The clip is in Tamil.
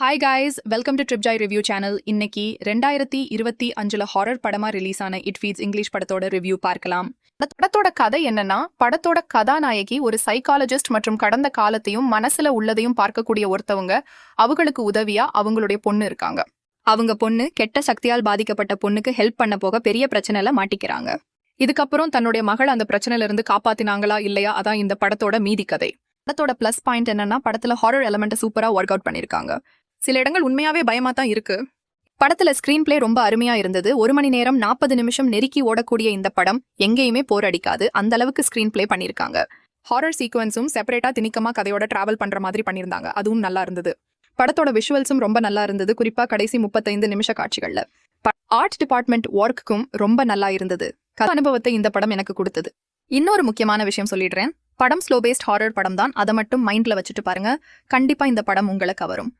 Hi guys welcome to Trip Joy review channel இன்னைக்கு ரெண்டாயிரத்தி இருபத்தி அஞ்சுல ஹாரர் படமா ரிலீஸ் ஆன இட் ஃபீட்ஸ் இங்கிலீஷ் படத்தோட ரிவ்யூ பார்க்கலாம். இந்த படத்தோட கதை என்னன்னா படத்தோட கதாநாயகி ஒரு சைக்காலஜிஸ்ட் மற்றும் கடந்த காலத்தையும் மனசுல உள்ளதையும் பார்க்கக்கூடிய ஒருத்தவங்க அவங்களுக்கு உதவியா அவங்களுடைய பொண்ணு இருக்காங்க. அவங்க பொண்ணு கெட்ட சக்தியால் பாதிக்கப்பட்ட பொண்ணுக்கு ஹெல்ப் பண்ண போக பெரிய பிரச்சனைல மாட்டிக்கிறாங்க. இதுக்கப்புறம் தன்னுடைய மகள் அந்த பிரச்சனையில இருந்து காப்பாத்தினாங்களா இல்லையா அதான் இந்த படத்தோட மீதி கதை. படத்தோட ப்ளஸ் பாயிண்ட் என்னன்னா படத்துல ஹாரர் எலமெண்ட்டை சூப்பரா ஒர்க் அவுட் பண்ணிருக்காங்க. சில இடங்கள் உண்மையாவே பயமா தான் இருக்கு. படத்துல ஸ்கிரீன் பிளே ரொம்ப அருமையா இருந்தது. ஒரு மணி நேரம் நாற்பது நிமிஷம் நெருக்கி ஓடக்கூடிய இந்த படம் எங்கேயுமே போர் அடிக்காது. அந்த அளவுக்கு ஸ்கிரீன் பிளே பண்ணிருக்காங்க ஹாரர் சீக்வன்ஸும் செப்பரேட்டா திணிக்கமா கதையோட டிராவல் பண்ற மாதிரி பண்ணியிருந்தாங்க. அதுவும் நல்லா இருந்தது. படத்தோட விஷுவல்ஸும் ரொம்ப நல்லா இருந்தது. குறிப்பா கடைசி முப்பத்தைந்து நிமிஷ காட்சிகள்ல. ஆர்ட் டிபார்ட்மெண்ட் ஒர்க்குக்கும் ரொம்ப நல்லா இருந்தது. கதை அனுபவத்தை இந்த படம் எனக்கு கொடுத்தது. இன்னொரு முக்கியமான விஷயம் சொல்லிடுறேன். படம் ஸ்லோ பேஸ்ட் ஹாரர் படம் தான் அதை மட்டும் மைண்ட்ல வச்சுட்டு பாருங்க. கண்டிப்பா இந்த படம் உங்களை கவரும்.